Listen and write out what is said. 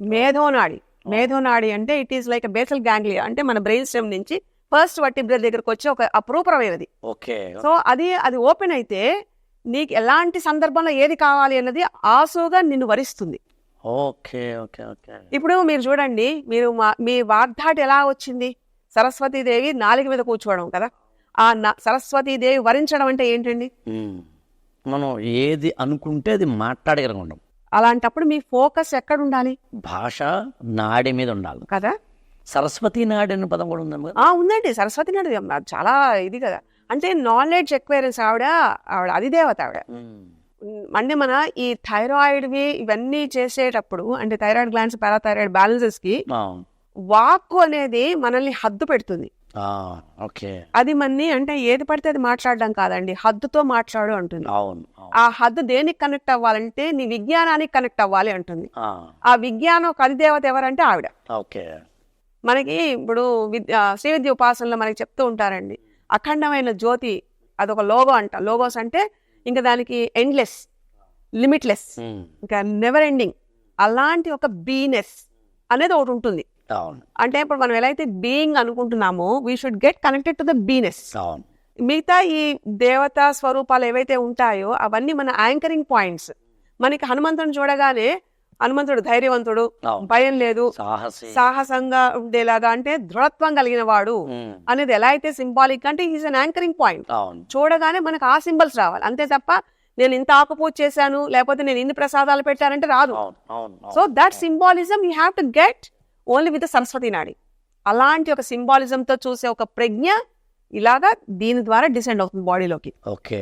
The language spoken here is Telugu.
మేధోనాడి. మేధోనాడి అంటే it is like basal ganglia అంటే మన బ్రెయిన్ స్టెమ్ నుంచి ఫస్ట్ వట్టిబ్రల్ దగ్గరకు వచ్చి ఒక అప్రూపరమైనది ఓకే. సో అది అది ఓపెన్ అయితే నీకు ఎలాంటి సందర్భంలో ఏది కావాలి అన్నది ఆసుగా నిన్ను వరిస్తుంది. Okay okay okay. ఇప్పుడు మీరు చూడండి మీరు మా- వాగ్దాటి ఎలా వచ్చింది? సరస్వతీదేవి నాలుగు మీద కూర్చోవడం కదా. ఆ న- సరస్వతీదేవి వరించడం అంటే ఏంటండి. మనం ఏది అనుకుంటే అది మాట్లాడగలం అలాంటప్పుడు మీ ఫోకస్ ఎక్కడ ఉండాలి భాష నాడి మీద ఉండాలి. కదా? సరస్వతి నాడి అనే పదం కూడా ఆ ఉందండి. సరస్వతి నాడు చాలా ఇది కదా. అంటే నాలెడ్జ్ ఎక్వైరెన్స్ ఆవిడ ఆవిడ అధిదేవత ఆవిడ. అంటే మన ఈ థైరాయిడ్వి ఇవన్నీ చేసేటప్పుడు అంటే థైరాయిడ్ గ్లాండ్స్ పారాథైరాయిడ్ బ్యాలెన్సెస్కి వాక్కు అనేది మనల్ని హద్దు పెడుతుంది. అది మన్ని అంటే ఏది పడితే అది మాట్లాడడం కాదండి. హద్దుతో మాట్లాడు అంటుంది. ఆ హద్దు దేనికి కనెక్ట్ అవ్వాలంటే నీ విజ్ఞానానికి కనెక్ట్ అవ్వాలి అంటుంది. ఆ, విజ్ఞానం కదిదేవత ఎవరంటే ఆవిడ. ఓకే. మనకి ఇప్పుడు విద్య శ్రీ విద్య ఉపాసనలో మనకి చెప్తూ ఉంటారండి. అఖండమైన జ్యోతి అదొక లోగో అంట. లోగోస్ అంటే ఇంకా దానికి ఎండ్లెస్ లిమిట్లెస్ ఇంకా నెవర్ ఎండింగ్ అలాంటి ఒక బీనెస్ అనేది ఒకటి ఉంటుంది. అవును. అంటే ఇప్పుడు మనం ఎలా అయితే బీయింగ్ అనుకుంటున్నామో we should get connected to the beingness అవును. మిగతా ఈ దేవతా స్వరూపాలు ఏవైతే ఉంటాయో అవన్నీ మన యాంకరింగ్ పాయింట్స్ మనకి హనుమంతుని చూడగానే హనుమంతుడు ధైర్యవంతుడు భయం లేదు సాహసి. సాహసంగా ఉండేలాగా అంటే దృఢత్వం కలిగిన వాడు అనేది ఎలా అయితే సింబాలిక్ అంటే ఈజ్ అన్ యాంకరింగ్ పాయింట్ చూడగానే మనకు ఆ సింబల్స్ రావాలి. అంతే తప్ప నేను ఇంత ఆకుపూజ చేశాను లేకపోతే నేను ఇన్ని ప్రసాదాలు పెట్టానంటే రాదు. So. That symbolism you have to get only with Saraswati నాడి. అలాంటి ఒక సింబాలిజంతో చూసే ఒక ప్రజ్ఞ ఇలాగా దీని ద్వారా డిసెండ్ అవుతుంది బాడీలోకి. ఓకే